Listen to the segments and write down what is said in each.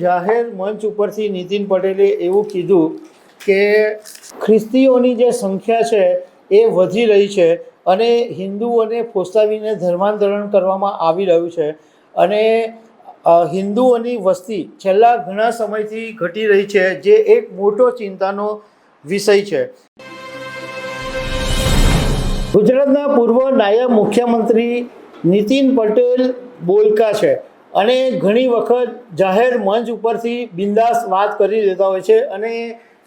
જાહેર મંચ ઉપરથી નીતિન પટેલે એવું કીધું કે ખ્રિસ્તીઓની જે સંખ્યા છે એ વધી રહી છે અને હિન્દુઓને ફોસાવીને ધર્માંતરણ કરવામાં આવી રહ્યું છે. અને હિન્દુઓની વસ્તી છેલ્લા ઘણા સમયથી ઘટી રહી છે, જે એક મોટો ચિંતાનો વિષય છે. ગુજરાતના પૂર્વ નાયબ મુખ્યમંત્રી નીતિન પટેલ બોલકા છે. અને ઘણી વખત જાહેર મંચ ઉપરથી બિંદાસ વાત કરી દેતા હોય છે અને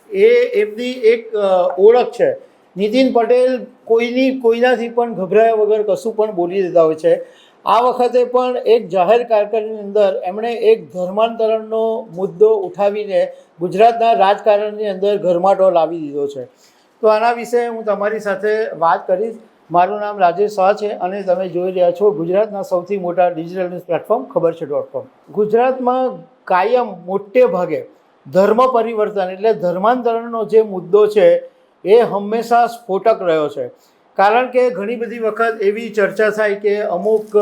એ એમની એક ઓળખ છે. નીતિન પટેલ કોઈની, કોઈનાથી પણ ગભરાયા વગર કશું પણ બોલી દેતા હોય છે. આ વખતે પણ એક જાહેર કાર્યક્રમની અંદર એમણે એક ધર્માંતરણનો મુદ્દો ઉઠાવીને ગુજરાતના રાજકારણની અંદર ઘરમાટો લાવી દીધો છે. તો આના વિશે હું તમારી સાથે વાત કરીશ. મારું નામ રાજેશ શાહ છે અને તમે જોઈ રહ્યા છો ગુજરાતના સૌથી મોટા ડિજિટલ ન્યૂઝ પ્લેટફોર્મ, ખબર છે ડોટ કોમ ગુજરાતમાં કાયમ મોટે ભાગે ધર્મ પરિવર્તન એટલે ધર્માંતરણનો જે મુદ્દો છે એ હંમેશા સ્ફોટક રહ્યો છે. કારણ કે ઘણી બધી વખત એવી ચર્ચા થાય કે અમુક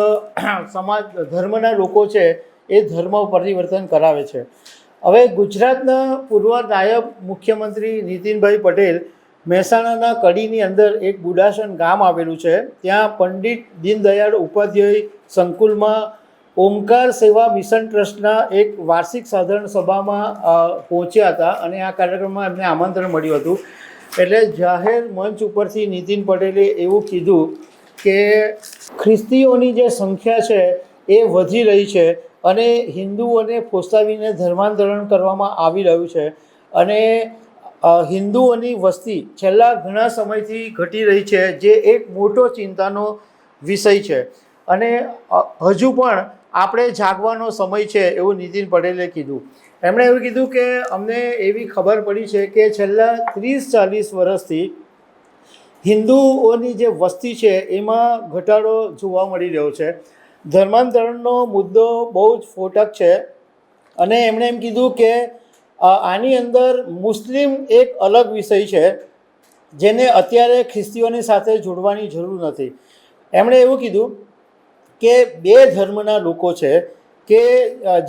સમાજ, ધર્મના લોકો છે એ ધર્મ પરિવર્તન કરાવે છે. હવે ગુજરાતના પૂર્વ નાયબ મુખ્યમંત્રી નીતિનભાઈ પટેલ મહેસાણાના કડીની અંદર એક બુડાસણ ગામ આવેલું છે. ત્યાં પંડિત દીનદયાળ ઉપાધ્યાય સંકુલમાં ઓમકાર સેવા મિશન ટ્રસ્ટના એક વાર્ષિક સાધારણ સભામાં પહોંચ્યા હતા અને આ કાર્યક્રમમાં એમને આમંત્રણ મળ્યું હતું. એટલે જાહેર મંચ ઉપરથી નીતિન પટેલે એવું કીધું કે ખ્રિસ્તીઓની જે સંખ્યા છે એ વધી રહી છે અને હિન્દુઓને ફોસાવીને ધર્માંતરણ કરવામાં આવી રહ્યું છે. અને હિન્દુઓની વસ્તી છેલ્લા ઘણા સમયથી ઘટી રહી છે, જે એક મોટો ચિંતાનો વિષય છે. અને હજુ પણ આપણે જાગવાનો સમય છે એવું નીતિન પટેલે કીધું. એમણે એવું કીધું કે, અમને એવી ખબર પડી છે કે છેલ્લા ત્રીસ ચાલીસ વર્ષથી હિન્દુઓની જે વસ્તી છે એમાં ઘટાડો જોવા મળી રહ્યો છે. ધર્માંતરણનો મુદ્દો બહુ જ ફોટક છે. અને એમણે એમ કીધું કે આની અંદર મુસ્લિમ એક અલગ વિષય છે, જેને અત્યારે ખ્રિસ્તીઓની સાથે જોડવાની જરૂર નથી. એમણે એવું કીધું કે બે ધર્મના લોકો છે કે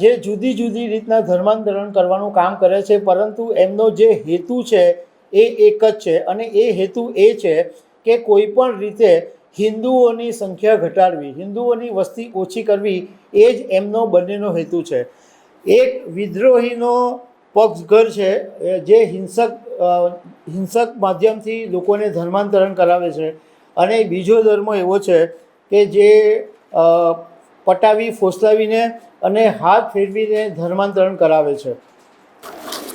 જે જુદી જુદી રીતના ધર્માંતરણ કરવાનું કામ કરે છે, પરંતુ એમનો જે હેતુ છે એ એક જ છે. અને એ હેતુ એ છે કે કોઈ પણ રીતે હિન્દુઓની સંખ્યા ઘટાડવી, હિન્દુઓની વસ્તી ઓછી કરવી, એ જ એમનો બંનેનો હેતુ છે. એક વિદ્રોહીનો પક્ષઘર છે જે હિંસક હિંસક માધ્યમથી લોકોને ધર્માંતરણ કરાવે છે. અને બીજો ધર્મ એવો છે કે જે પટાવી ફોસલાવીને અને હાથ ફેરવીને ધર્માંતરણ કરાવે છે.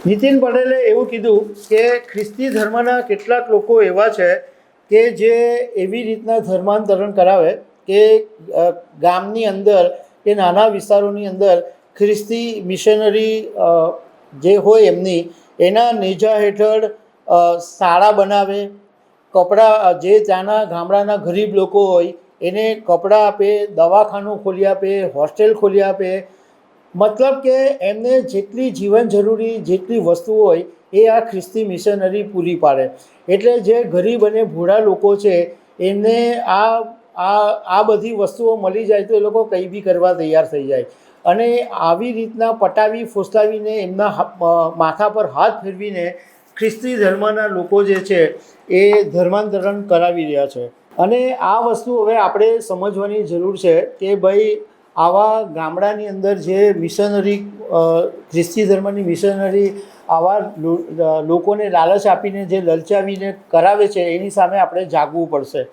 નીતિન પટેલે એવું કીધું કે ખ્રિસ્તી ધર્મના કેટલાક લોકો એવા છે કે જે એવી રીતના ધર્માંતરણ કરાવે કે ગામની અંદર કે નાના વિસ્તારોની અંદર ખ્રિસ્તી મિશનરી જે હોય એમની, એના નેજા હેઠળ શાળા બનાવે, કપડાં જે ત્યાંના ગામડાના ગરીબ લોકો હોય, એને કપડાં આપે, દવાખાનું ખોલી આપે, હોસ્ટેલ ખોલી આપે. મતલબ કે એમને જેટલી જીવન જરૂરી, જેટલી વસ્તુઓ હોય, એ આ ખ્રિસ્તી મિશનરી પૂરી પાડે. એટલે જે ગરીબ અને ભૂળા લોકો છે, એમને આ આ આ બધી વસ્તુઓ મળી જાય તો એ લોકો કંઈ બી કરવા તૈયાર થઈ જાય. અને આવી રીતના પટાવી, ફોસલાવીને એમના માથા પર હાથ ફેરવીને ખ્રિસ્તી ધર્મના લોકો જે છે એ ધર્માંતરણ કરાવી રહ્યા છે. અને આ વસ્તુ હવે આપણે સમજવાની જરૂર છે કે ભાઈ આવા ગામડાની અંદર જે મિશનરી ખ્રિસ્તી ધર્મની મિશનરી આવા લોકોને લાલચ આપીને જે લલચાવીને કરાવે છે એની સામે આપણે જાગવું પડશે.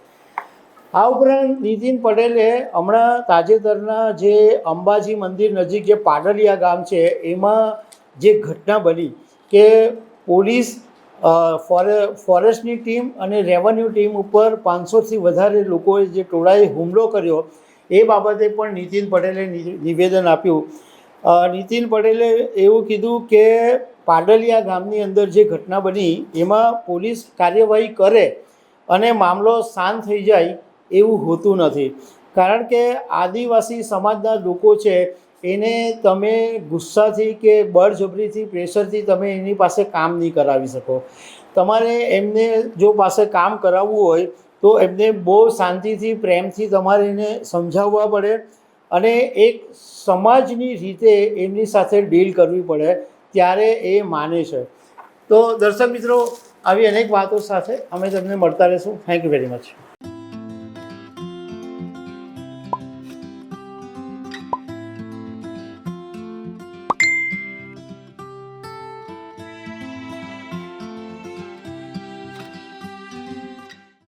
આ ઉપરાંત નીતિન પટેલે હમણાં તાજેતરના જે અંબાજી મંદિર નજીક જે પાડલિયા ગામ છે, એમાં જે ઘટના બની કે પોલીસ ફોરે, ફોરેસ્ટની ટીમ અને રેવન્યુ ટીમ ઉપર પાંચસોથી વધારે લોકોએ જે ટોળાએ હુમલો કર્યો, એ બાબતે પણ નીતિન પટેલે નિવેદન આપ્યું. નીતિન પટેલે એવું કીધું કે પાડલિયા ગામની અંદર જે ઘટના બની, એમાં પોલીસ કાર્યવાહી કરે અને મામલો શાંત થઈ જાય એવું હોતું નથી. કારણ કે આદિવાસી સમાજના લોકો છે, એને તમે ગુસ્સાથી કે બળજબરીથી, પ્રેશરથી તમે એની પાસે કામ નહીં કરાવી શકો. તમારે એમને જો પાસે કામ કરાવવું હોય, તો એમને બહુ શાંતિથી, પ્રેમથી તમારે એને સમજાવવા પડે અને એક સમાજની રીતે એમની સાથે ડીલ કરવી પડે ત્યારે એ માને છે. તો દર્શક મિત્રો, આવી અનેક વાતો સાથે અમે તમને મળતા રહીશું. Thank you very much